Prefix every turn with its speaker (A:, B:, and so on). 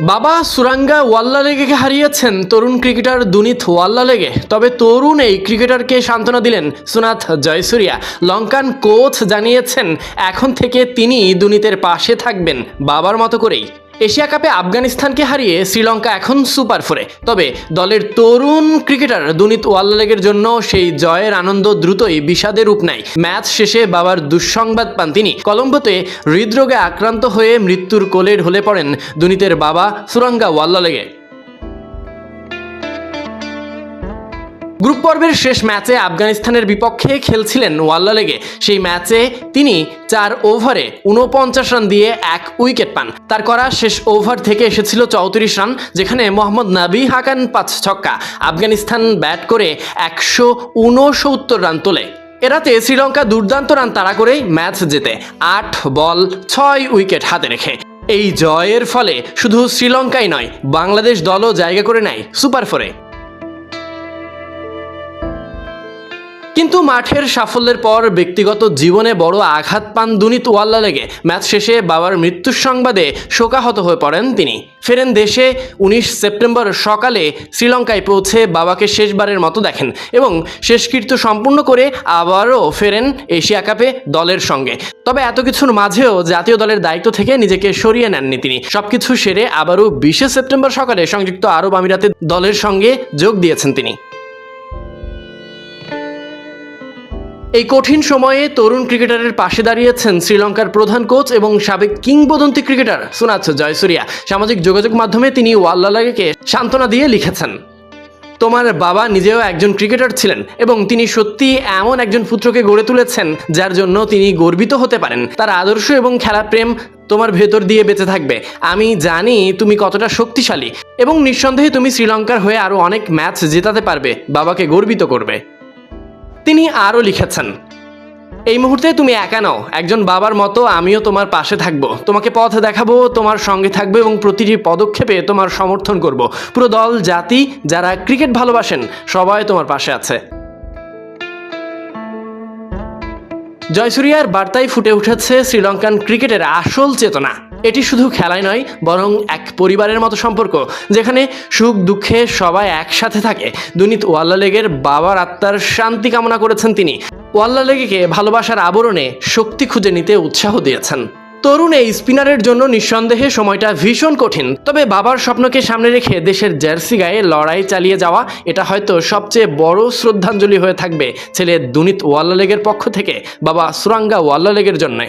A: বাবা সুরাঙ্গা ওয়াল্লা লেগেকে হারিয়েছেন। তরুণ ক্রিকেটার দুনিত ওয়াল্লা লেগে। তবে তরুণ এই ক্রিকেটারকে সান্ত্বনা দিলেন সুনাথ জয়সুরিয়া। লঙ্কান কোচ জানিয়েছেন, এখন থেকে তিনি দুনিতের পাশে থাকবেন বাবার মতো করেই। এশিয়া কাপে আফগানিস্তানকে হারিয়ে শ্রীলঙ্কা এখন সুপার ফোরে। তবে দলের তরুণ ক্রিকেটার দুনিত ওয়াল্লালেগের জন্য সেই জয়ের আনন্দ দ্রুতই বিষাদের রূপ নেয়। ম্যাচ শেষে বাবার দুঃসংবাদ পান তিনি। কলম্বোতে হৃদরোগে আক্রান্ত হয়ে মৃত্যুর কোলে ঢলে পড়েন দুনিতের বাবা সুরঙ্গা ওয়াল্লালেগে গ্রুপ পর্বের শেষ ম্যাচে আফগানিস্তানের বিপক্ষে খেলছিলেন ওয়াল্লা লেগে। সেই ম্যাচে তিনি চার ওভারে উনপঞ্চাশ রান দিয়ে এক উইকেট পান। তার করা শেষ ওভার থেকে এসেছিল চৌত্রিশ রান, যেখানে মোহাম্মদ নাবি হাকান পাঁচ ছক্কা। আফগানিস্তান ব্যাট করে একশো উনসত্তর রান তোলে। এরাতে শ্রীলঙ্কা দুর্দান্ত রান তাড়া করেই ম্যাচ জেতে আট বল, ছয় উইকেট হাতে রেখে। এই জয়ের ফলে শুধু শ্রীলঙ্কাই নয়, বাংলাদেশ দলও জায়গা করে নেয় সুপার ফোরে। কিন্তু মাঠের সাফল্যের পর ব্যক্তিগত জীবনে বড় আঘাত পান দুনিত ওয়াল্লা লেগে। ম্যাচ শেষে বাবার মৃত্যুর সংবাদে শোকাহত হয়ে পড়েন তিনি। ফেরেন দেশে উনিশ সেপ্টেম্বর সকালে শ্রীলঙ্কায় পৌঁছে বাবাকে শেষবারের মতো দেখেন এবং শেষকৃত্য সম্পূর্ণ করে আবারও ফেরেন এশিয়া কাপে দলের সঙ্গে। তবে এত কিছুর মাঝেও জাতীয় দলের দায়িত্ব থেকে নিজেকে সরিয়ে নেননি তিনি। সবকিছু সেরে আবারও বিশে সেপ্টেম্বর সকালে সংযুক্ত আরব আমিরাতে দলের সঙ্গে যোগ দিয়েছেন তিনি। এই কঠিন সময়ে তরুণ ক্রিকেটারের পাশে দাঁড়িয়েছেন শ্রীলঙ্কার প্রধান কোচ এবং সাবেক কিংবদন্তি ক্রিকেটার সুনাথ জয়সুরিয়া। সামাজিক যোগাযোগ মাধ্যমে তিনি ওয়াল্লালাকে সান্ত্বনা দিয়ে লিখেছেন, তোমার বাবা নিজেও একজন ক্রিকেটার ছিলেন এবং তিনি সত্যি এমন একজন পুত্রকে গড়ে তুলেছেন যার জন্য তিনি গর্বিত হতে পারেন। তার আদর্শ এবং খেলা প্রেম তোমার ভেতর দিয়ে বেঁচে থাকবে। আমি জানি তুমি কতটা শক্তিশালী এবং নিঃসন্দেহে তুমি শ্রীলঙ্কার হয়ে আরও অনেক ম্যাচ জেতাতে পারবে। বাবাকে গর্বিত করবে। তিনি আরও লিখেছেন, এই মুহূর্তে তুমি একা নাও, একজন বাবার মতো আমিও তোমার পাশে থাকব। তোমাকে পথ দেখাবো, তোমার সঙ্গে থাকব এবং প্রতিটি পদক্ষেপে তোমার সমর্থন করব। পুরো দল, জাতি, যারা ক্রিকেট ভালোবাসেন, সবাই তোমার পাশে আছে। জয়সুরিয়ার বার্তায় ফুটে উঠেছে শ্রীলঙ্কান ক্রিকেটের আসল চেতনা। এটি শুধু খেলায় নয়, বরং এক পরিবারের মতো সম্পর্ক, যেখানে সুখ দুঃখে সবাই একসাথে থাকে। দুনিত ওয়াল্লালেগের বাবার আত্মার শান্তি কামনা করেছেন তিনি। ওয়াল্লালেগেকে ভালোবাসার আবরণে শক্তি খুঁজে নিতে উৎসাহ দিয়েছেন। তরুণ এই স্পিনারের জন্য নিঃসন্দেহে সময়টা ভীষণ কঠিন। তবে বাবার স্বপ্নকে সামনে রেখে দেশের জার্সি গায়ে লড়াই চালিয়ে যাওয়া, এটা হয়তো সবচেয়ে বড় শ্রদ্ধাঞ্জলি হয়ে থাকবে ছেলে দুনিত ওয়াল্লালেগের পক্ষ থেকে বাবা সুরাঙ্গা ওয়াল্লা লেগের জন্যে।